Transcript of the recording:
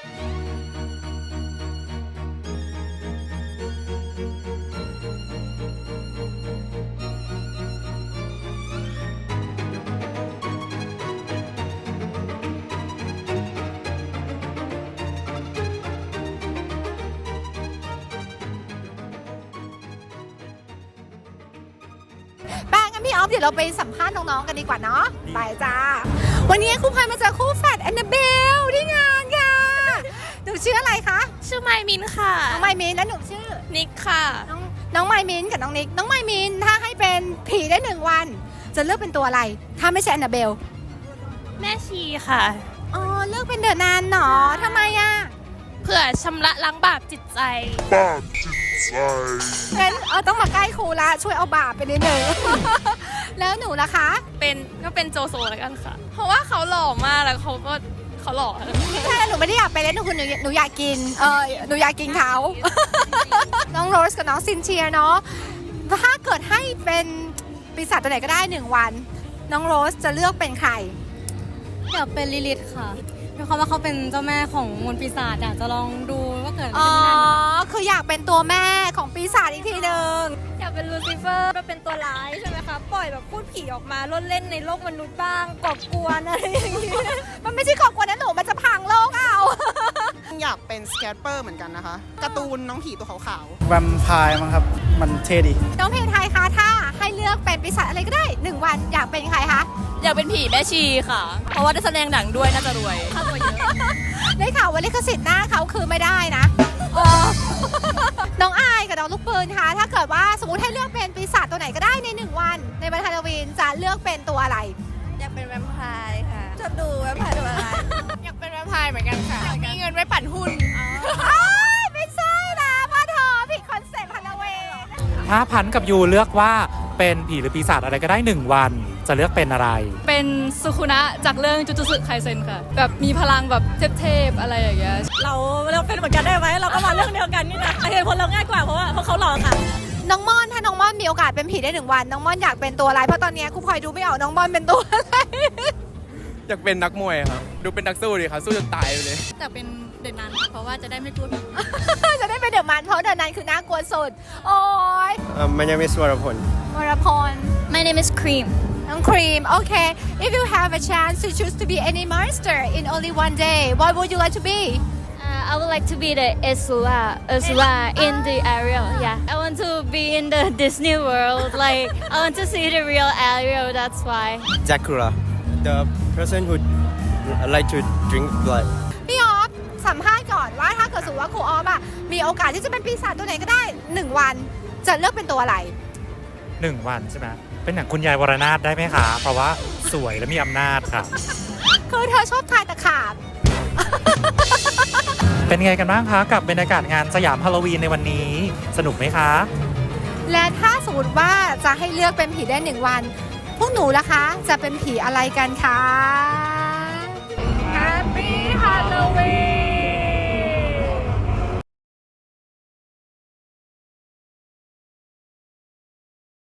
แป้งงั้นพี่ออฟเดี๋ยวเราไปสัมภาษณ์น้องๆกันดีกว่าเนาะไปจ้า วันนี้ครูพายมาเจอคู่แฝ ชื่ออะไรคะ ชื่อไมมินค่ะ น้องไมมินและหนูชื่อ นิกค่ะ น้องน้องไมมินกับน้องนิก น้องไมมินถ้าให้เป็นผีได้หนึ่งวัน จะเลือกเป็นตัวอะไร ถ้าไม่ใช่แอนนาเบล แม่ชีค่ะ อ๋อ เลือกเป็นเดอะนานหนอทำไมอะเพื่อชำระล้างบาปจิตใจงั้นเออต้องมาใกล้ครูละช่วยเอาบาปไปนิดนึง แล้วหนูล่ะคะ เป็นก็เป็นโจโซแล้วกันค่ะ เพราะว่าเขาหล่อมากแล้วเขาก็ เขาหล่อใช่หนูไม่ได้อยากไปเล่นหนูคือหนูหนูอยากกิน เออหนูอยากกินเขา น้องโรสกับน้องซินเชียเนาะ ถ้าเกิดให้เป็นปีศาจตัวไหนก็ได้หนึ่งวัน น้องโรสจะเลือกเป็นใคร อยากเป็นลิลิตค่ะด้วยความว่าเขาเป็นเจ้าแม่ของมนต์ปีศาจอยากจะลองดูว่าเกิดอะไรอ๋อ ขึ้นได้คืออยากเป็นตัวแม่ของปีศาจอีกทีหนึ่ง อยากเป็นลูซิเฟอร์มาเป็นตัวร้ายใช่ไหมคะ ปล่อยแบบพูดผีออกมาล่นเล่นในโลกมนุษย์บ้างกอบกวนอะไรอย่างนี้มัน เป็นสแกตเปอร์เหมือนกันนะคะการ์ตูนน้องผีตัวขาวแวมไพร์มั้งครับ มันเท่ดี น้องเพลงไทยคะถ้าให้เลือกเป็นปีศาจอะไรก็ได้หนึ่งวันอยากเป็นใครคะอยากเป็นผีแม่ชีค่ะ เพราะว่าได้แสดงหนังด้วยน่าจะรวยค่าตัวเยอะได้ข่าวว่าลิขสิทธิ์หน้าเขาคือไม่ได้นะเออน้องอายกับน้องลูกปืนคะถ้าเกิดว่าสมมติให้เลือกเป็นปีศาจตัวไหนก็ได้ในหนึ่งวัน ในวันฮาโลวีนจะเลือกเป็นตัวอะไร อยากเป็นแวมไพร์ค่ะชอบดูแวมไพร์ เป็นแวมไพร์เหมือนกันค่ะอยากมีเงินไว้ปั่นหุ้นอ้ายไม่ใช่นะพ่อเธอผิดคอนเซ็ปต์ฮาโลวีนถ้าพันกับยูเลือกว่าเป็นผีหรือปีศาจอะไรก็ได้หนึ่งวัน จะเลือกเป็นอะไร เป็นสุคุนะจากเรื่องจุจุสึไคเซนค่ะ แบบมีพลังแบบเทพๆอะไรอย่างเงี้ย เราเราเป็นเหมือนกันได้ไหมเราก็มาเรื่องเดียวกันนี่นะเหตุผลเราง่ายกว่าเพราะว่าเพราะเขาหล่อค่ะ น้องม่อนถ้าน้องม่อนมีโอกาสเป็นผีได้หนึ่งวัน น้องม่อนอยากเป็นตัวอะไร เพราะตอนนี้ครูพลอยดูไม่ออกน้องม่อนเป็นตัวอะไร อยากเป็นนักมวยครับดูเป็นนักสู้ดีครับสู้จนตายไปเลย แต่เป็นเด่นนานค่ะเพราะว่าจะได้ไม่กลัวผีจะได้เป็นเดอะมันเพราะเดอะนั้นคือน่ากลัวสุด โอ้ยมันยังไม่สวรพลวรพล My name is Cream น้องครีม โอเค if you have a chance to choose to be any monster in only one day what would you like to be Uh, I would like to be the Ursula, Ursula in the Ariel. Yeah, I want to be in the Disney World. Like, I want to see the real Ariel. That's why. Dracula the person who like to drink blood พี่ออฟสัมภาษณ์ก่อนว่าถ้าเกิดสมมติว่าครูออฟอะมีโอกาสที่จะเป็นปีศาจตัวไหนก็ได้หนึ่งวัน จะเลือกเป็นตัวอะไร หนึ่งวันใช่ไหมเป็นอย่างคุณยายวรนาถได้ไหมคะ เพราะว่าสวยและมีอำนาจค่ะ คือเธอชอบทายตะขาบ เป็นไงกันบ้างคะกับบรรยากาศงานสยามฮาโลวีนในวันนี้ สนุกไหมคะ และถ้าสมมติว่าจะให้เลือกเป็นผีได้หนึ่งวัน พวกหนูล่ะคะ จะเป็นผีอะไรกันคะ Happy Halloween